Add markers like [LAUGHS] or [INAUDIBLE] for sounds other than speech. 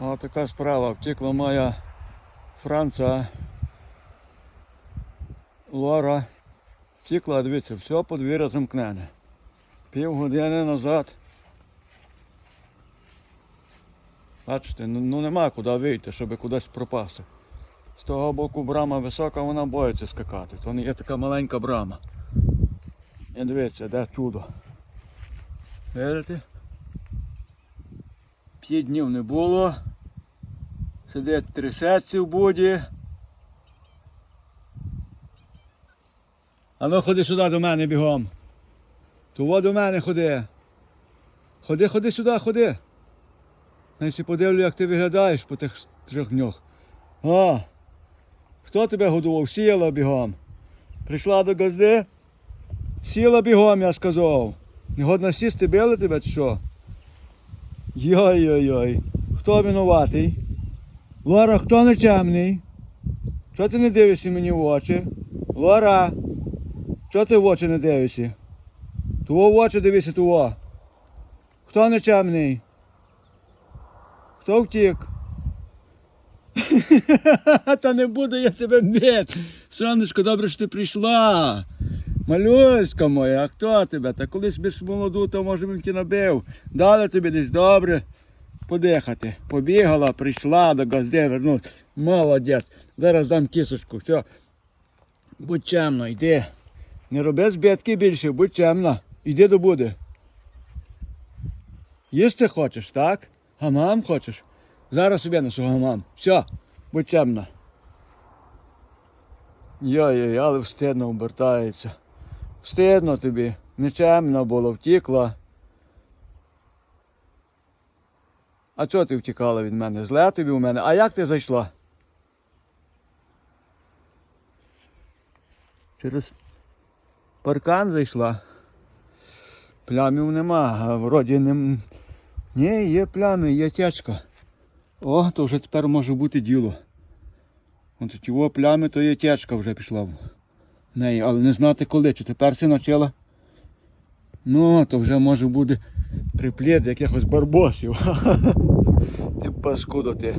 О, така справа. Втекла моя Франца. Лора. Втекла, дивіться, все подвір'я замкнене. Півгодини назад. Бачите, ну, ну нема куди вийти, щоб кудись пропасти. З того боку брама висока, вона боїться скакати. Це не є така маленька брама. І дивіться, де чудо. Видите? П'ять днів не було. Сидить трясеться в буді. А ну ходи сюди до мене бігом. Того до мене ходи. Ходи, ходи сюди, ходи. Найсі подивлю, як ти виглядаєш по тих трьох днях. А, хто тебе годував? Сіла бігом. Прийшла до газди? Сіла бігом, я сказав. Не годна сісти, били тебе чи що? Йой-йой-йой. Хто винуватий? Лора, хто нечемний? Чого ти не дивишся мені в очі? Лора, чого ти в очі не дивишся? Того в очі дивися того. Хто нечемний? Хто втік? [LAUGHS] Та не буду я тебе бити. Сонечко, добре, що ти прийшла. Малюська моя, а хто тебе? Та колись більш молоду, то може б ті набив. Дали тобі десь добре подихати. Побігала, прийшла до газди, вернусь. Молодець. Зараз дам кісочку. Все. Будь чемно, йди. Не роби збитки більше, будь чемна. Йди до буди. Їсти хочеш, так? Гамам хочеш? Зараз собі несу гамам. Все, будь чемна. Йой-йой, але встидно обертається. Встидно тобі. Нечемно було, втікла. А чого ти втікала від мене? Зле тобі у мене. А як ти зайшла? Через паркан зайшла. Плямів нема, а вроді не. Ні, є плями, є тячка. О, то вже тепер може бути діло. От ті плями, то є тячка вже пішла неї, але не знати коли, чи тепер си почала. Ну, то вже може бути приплід якихось барбосів. [LAUGHS] Ти паскуда ти.